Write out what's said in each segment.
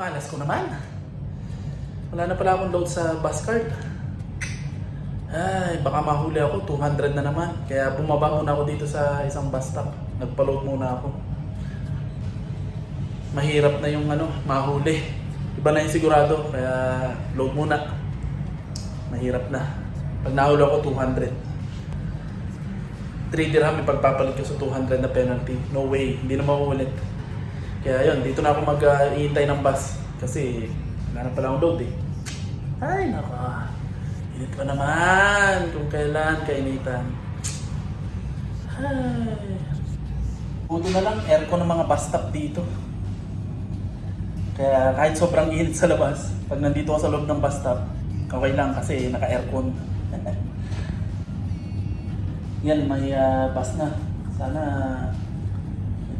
Malas ko naman. Wala na pala akong load sa bus card. Ay, baka mahuli ako. 200 na naman. Kaya bumaba muna ako dito sa isang bus stop. Nagpa-load muna ako. Mahirap na yung ano, mahuli. Iba na yung sigurado. Kaya load muna. Mahirap na. Pag nahuli ako, 200. 3 dirham yung pagpapalit ko sa 200 na penalty. No way. Hindi na mauulit. Kaya yun, dito na ako mag-iintay ng bus. Kasi wala na pala akong load eh. Ay, naka. Init pa naman kung kailan kainitan. Ay. Buti na lang aircon ng mga bus stop dito. Kaya kahit sobrang init sa labas, pag nandito ka sa loob ng bus stop, okay lang kasi naka-aircon. Yan, may ah, bus na. Sana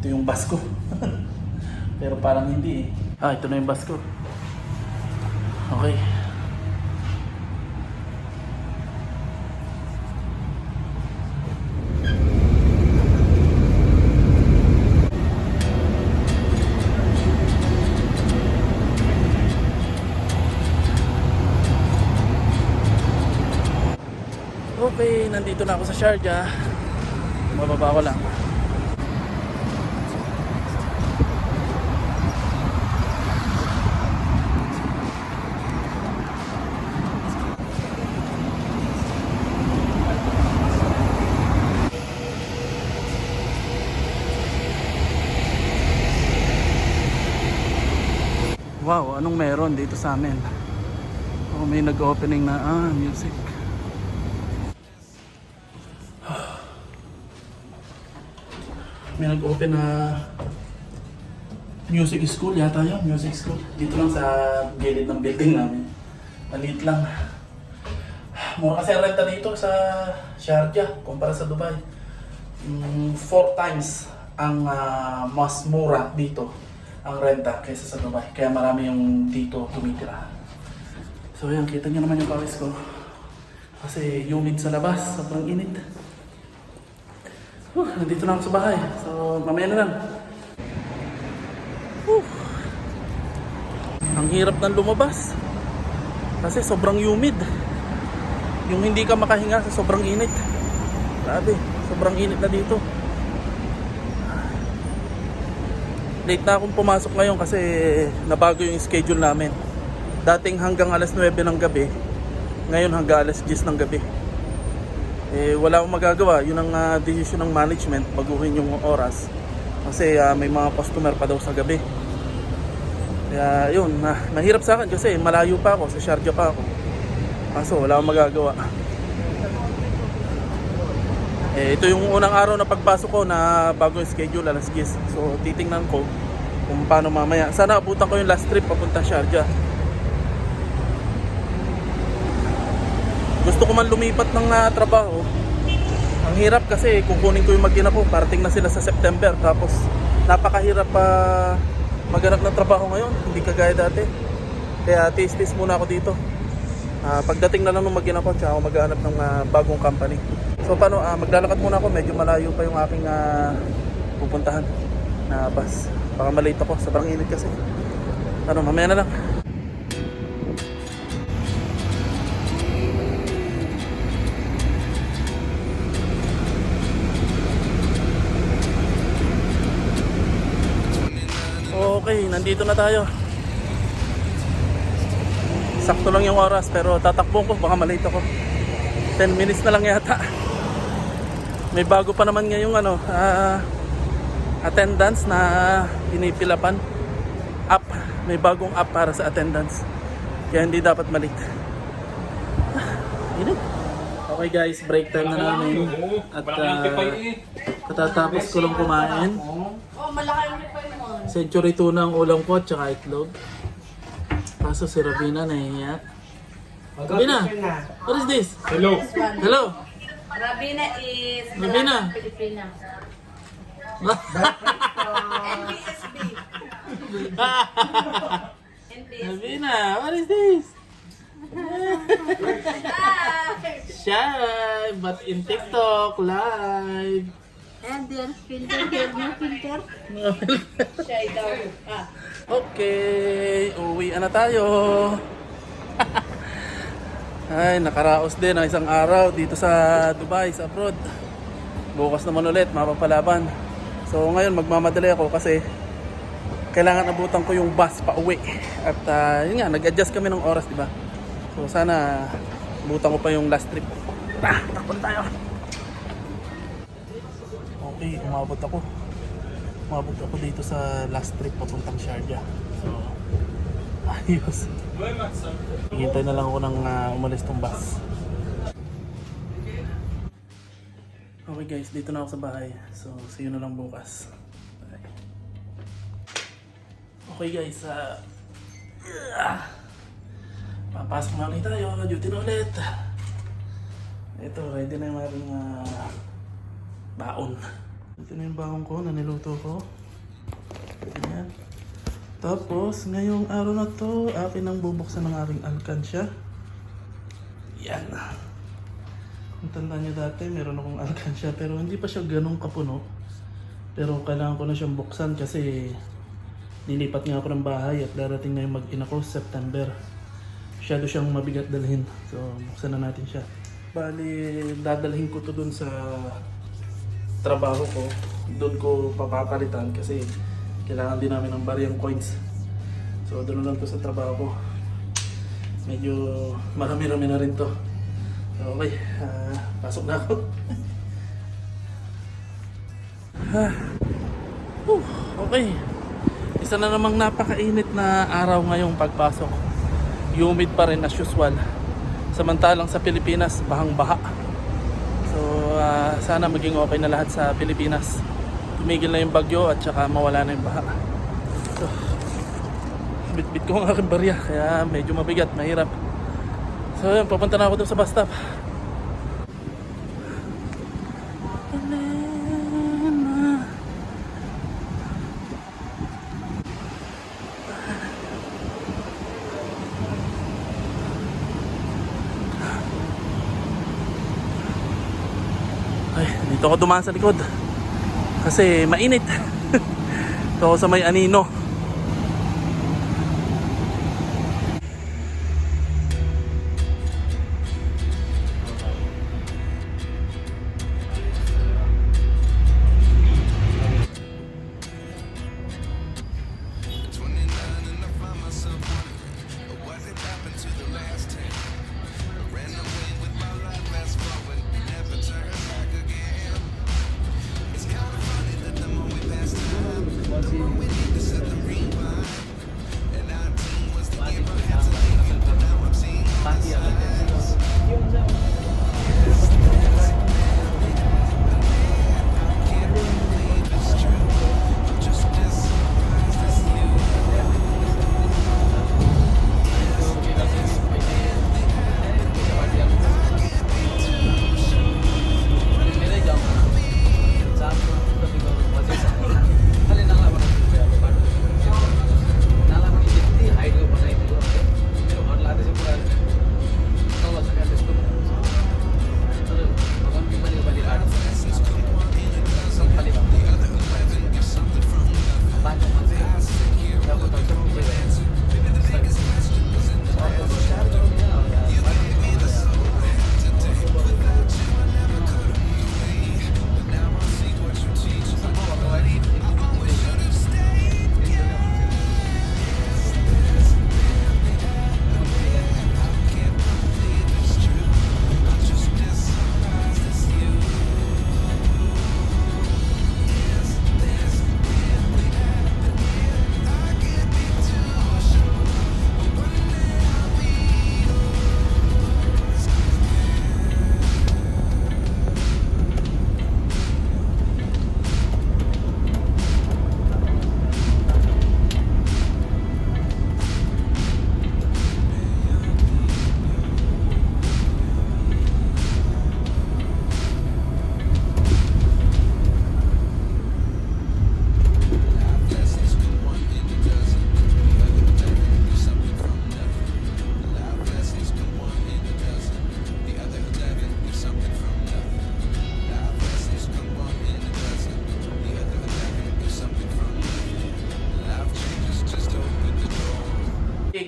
ito yung bus ko. Pero parang hindi eh. Ah, ito na yung bus ko. Okay. Okay, nandito na ako sa Sharjah. Mababa ko lang. Wow, anong meron dito sa amin? Oh, may nag-opening na ah, music. May nag-open na music school yata yun, music school. Dito lang sa gilid ng building namin. Maliit lang. Mura kasi renta dito sa Sharjah kumpara sa Dubai. Mm, four times ang ah, mas mura dito ang renta kaysa sa Dubai. Kaya marami yung dito tumitira. So yan, kita niyo naman yung pawis ko. Kasi humid sa labas, sobrang init. Huh, nandito na ako sa bahay. So, mamaya na lang. Huh. Ang hirap ng lumabas. Kasi sobrang humid. Yung hindi ka makahinga sa sobrang init. Grabe, sobrang init na dito. Late na akong pumasok ngayon kasi nabago yung schedule namin. Dating hanggang alas 9 ng gabi, ngayon hanggang alas 10 ng gabi. Eh wala akong magagawa. Yun ang ah, decision ng management baguhin yung oras. Kasi ah, may mga customer pa daw sa gabi. Kaya yun na nahirap sa akin kasi malayo pa ako sa Sharjah pa ako. Kaso wala akong magagawa eh ito yung unang araw na pagpasok ko na bago yung schedule alas 10 so titingnan ko kung paano mamaya sana abutan ko yung last trip papunta Sharjah gusto ko man lumipat ng ah, trabaho. Ang hirap kasi kukunin ko yung mag ko, parating na sila sa September. Tapos napakahirap pa maghanap ng trabaho ngayon, hindi kagaya dati. Kaya tis-tis muna ako dito. Ah, pagdating na lang ng mag ko, tsaka ako maghanap ng ah, bagong company. So paano, ah, maglalakad muna ako, medyo malayo pa yung aking ah, pupuntahan na bus. Baka malate ako, sobrang init kasi. Ano, mamaya na lang. Okay, nandito na tayo. Sakto lang yung oras pero tatakbo ko baka malate ako. 10 minutes na lang yata. May bago pa naman ngayong ano, ah, attendance na pinipilapan. App, may bagong app para sa attendance. Kaya hindi dapat init. Okay guys, break time na namin. At ah, katatapos ko lang kumain. Oh, malaki yung pa mo. Century tuna ang ulam ko at saka itlog. Kaso si Rabina nahihiya. Rabina, what is this? Hello. Hello? Rabina is Rabina. Pilipina. NBSB. Rabina, what is this? Shy, but in TikTok, live. And there's filter, there's no filter. Siya daw. Ah. Okay, uwian na tayo. Ay, nakaraos din ang isang araw dito sa Dubai, sa abroad. Bukas naman ulit, mapapalaban. So ngayon magmamadali ako kasi kailangan abutan ko yung bus pa uwi. At ah, yun nga, nag-adjust kami ng oras, di ba? So sana abutan ko pa yung last trip. Ah, takbo tayo. Okay, umabot ako. Umabot ako dito sa last trip papuntang Sharjah. So, ayos. Hihintay na lang ako ng ah, umalis tong bus. Okay guys, dito na ako sa bahay. So, see you na lang bukas. Bye. Okay guys, ah... ah, papasok na ulit tayo. Duty na ulit. Ito, ready na yung aking ah, baon. Ito na yung baon ko na niluto ko. Ayan. Tapos, ngayong araw na to, akin ang bubuksan ng aking alkansya. Yan. Kung tanda nyo dati, meron akong alkansya pero hindi pa siya ganong kapuno. Pero kailangan ko na siyang buksan kasi nilipat nga ako ng bahay at darating na yung mag-ina ko September. Masyado siyang mabigat dalhin. So, buksan na natin siya. Bali, dadalhin ko to dun sa trabaho ko. Doon ko papapalitan kasi kailangan din namin ng bariyang coins. So, doon lang to sa trabaho ko. Medyo marami-rami na rin to. So, okay, ah, pasok na ako. Ah, whew, okay. Isa na namang napakainit na araw ngayong pagpasok. Humid pa rin as usual. Samantalang sa Pilipinas, bahang-baha. So, ah, sana maging okay na lahat sa Pilipinas. Tumigil na yung bagyo at saka mawala na yung baha. So, bit-bit ko ang aking barya kaya medyo mabigat, mahirap. So, yun, papunta na ako dun sa bus stop. Ay, dito ako dumaan sa likod. Kasi mainit. Ako sa may anino.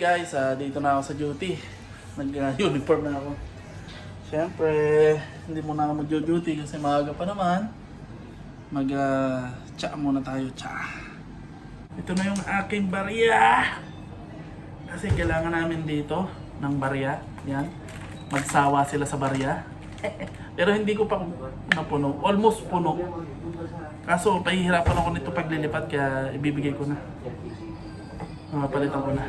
Guys, ah, dito na ako sa duty. Nag-uniform na ako. Siyempre, hindi muna ako mag-duty kasi maaga pa naman. Mag-tsa muna tayo, tsa. Ito na yung aking barya. Kasi kailangan namin dito ng barya. Yan. Magsawa sila sa barya. Pero hindi ko pa napuno. Almost puno. Kaso pahihirapan ako nito paglilipat kaya ibibigay ko na. Mapapalitan ko na.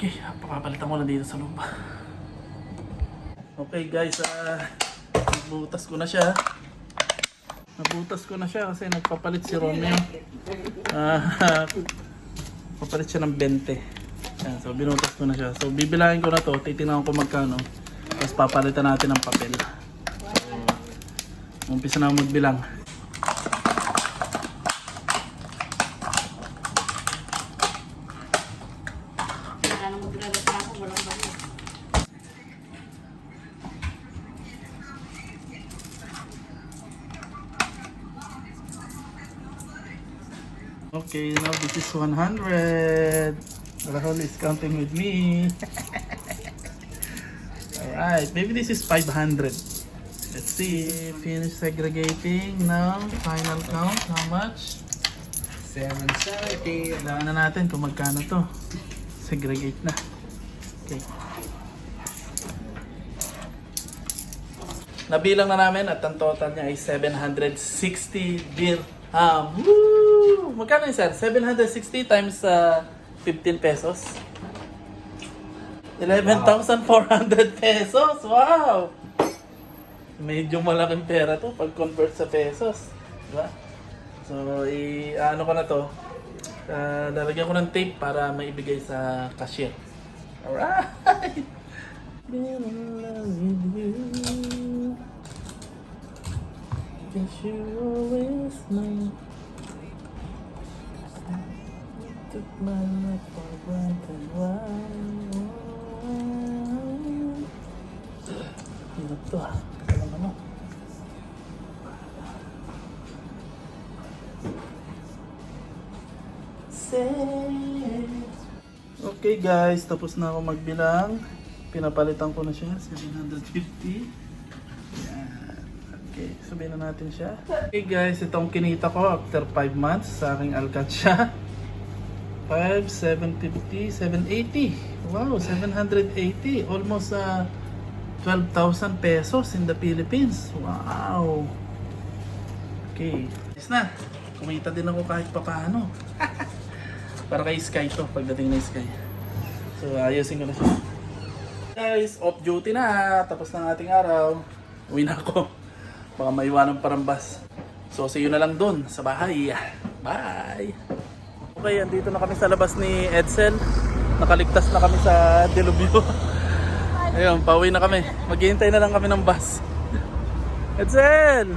Okay, papapalitan ko na dito sa loob. Okay guys, ah nabutas ko na siya. Nabutas ko na siya kasi nagpapalit si Romeo. Ah, papalit siya ng 20. Yan, so binutas ko na siya. So bibilangin ko na to, titingnan ko magkano. Tapos papalitan natin ng papel. So, umpisa na ako magbilang. Wala nang magre-reklamo, walang bayad. Okay, now this is 100. Rahul is counting with me. Alright, maybe this is 500. Let's see. Finish segregating. Now, final count. How much? 770. Kailangan na natin kung magkano to. Segregate na. Okay. Nabilang na namin at ang total niya ay 760 dirham. Woo! Magkano yun, sir? 760 times uh, 15 pesos? 11,400 pesos! Wow! Medyo malaking pera to pag convert sa pesos. Diba? So, i ano ko na to. Uh, lalagyan ko ng tape para maibigay sa cashier. Alright! Been in love with to ah. Okay guys, tapos na ako magbilang. Pinapalitan ko na siya, 750. Yan. Okay, sabihin na natin siya. Okay guys, itong kinita ko after 5 months sa aking Alcatia. 5, 750, 780. Wow, 780. Almost uh, 12,000 pesos in the Philippines. Wow. Okay. Yes na. Kumita din ako kahit papaano. Para kay Sky to, pagdating na Sky. So, ayusin ko na siya. Guys, off duty na. Tapos na ang ating araw. Uwi na ako. Baka maiwanan parambas. So, see you na lang dun sa bahay. Bye! Okay, andito na kami sa labas ni Edsel. Nakaligtas na kami sa Delubyo. Ayun, pauwi na kami. Maghihintay na lang kami ng bus. Edsel!